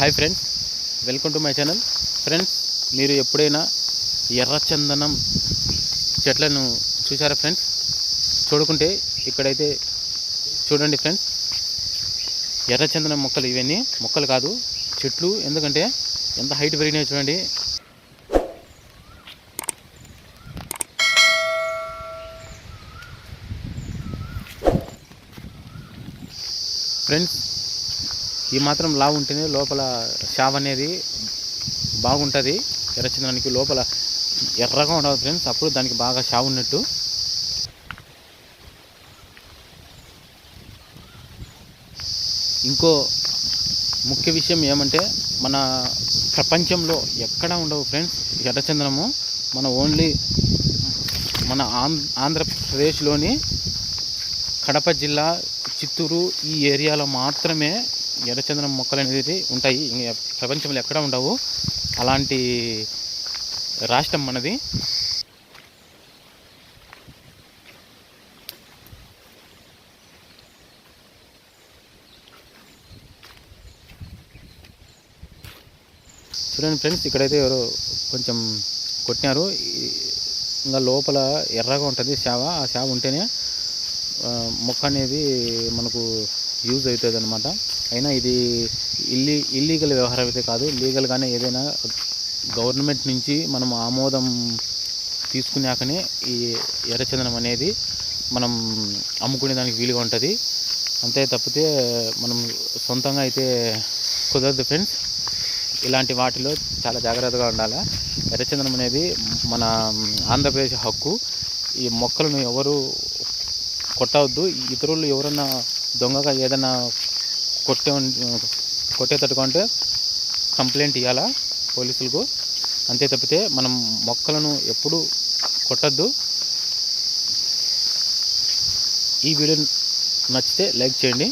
Hi friends welcome to my channel. Friends మీరు ఎప్పుడైనా ఎర్రచందనం చెట్లను చూసారా ఫ్రెండ్స్? చూడుకుంటే ఇక్కడైతే చూడండి ఫ్రెండ్స్. ఎర్రచందనం మొక్కలు ఇవన్నీ మొక్కలు కాదు చెట్లు. ఎందుకంటే ఎంత హైట్ పెరిగినాయో చూడండి. ఫ్రెండ్స్ ఈ మాత్రం లావు ఉంటేనే లోపల షావ్ అనేది బాగుంటుంది. ఎర్రచందనానికి లోపల ఎర్రగా ఉండదు ఫ్రెండ్స్. అప్పుడు దానికి బాగా షావ్ ఉన్నట్టు. ఇంకో ముఖ్య విషయం ఏమంటే మన ప్రపంచంలో ఎక్కడ ఉండవు ఫ్రెండ్స్ ఎర్రచందనము. మన ఓన్లీ మన ఆంధ్రప్రదేశ్లోని కడప జిల్లా చిత్తూరు ఈ ఏరియాలో మాత్రమే ఎర్రచందనం మొక్కలు అనేది ఉంటాయి. ప్రపంచంలో ఎక్కడ ఉండవు. అలాంటి రాష్ట్రం మనది. చూడండి ఫ్రెండ్స్ ఇక్కడైతే ఎవరో కొంచెం కొట్టినారు. ఇంకా లోపల ఎర్రగా ఉంటుంది. శావ ఆ సేవ ఉంటేనే మొక్క అనేది మనకు యూజ్ అవుతుంది అనమాట అయినా ఇది ఇల్లీ ఇల్లీగల్ వ్యవహారం అయితే కాదు. లీగల్గానే ఏదైనా గవర్నమెంట్ నుంచి మనం ఆమోదం తీసుకున్నాకనే ఈ ఎర్రచందనం అనేది మనం అమ్ముకునే దానికి వీలుగా ఉంటుంది. అంతే తప్పితే మనం సొంతంగా అయితే కుదరదు ఫ్రెండ్స్. ఇలాంటి వాటిలో చాలా జాగ్రత్తగా ఉండాలి. ఎర్రచందనం అనేది మన ఆంధ్రప్రదేశ్ హక్కు. ఈ మొక్కలను ఎవరు కొట్టవద్దు. ఇతరులు ఎవరన్నా దొంగగా ఏదైనా కొట్టే కొట్టేటట్టుగా ఉంటే కంప్లైంట్ ఇవ్వాలా పోలీసులకు? అంతే తప్పితే మనం మొక్కలను ఎప్పుడు కొట్టద్దు. ఈ వీడియో నచ్చితే లైక్ చేయండి.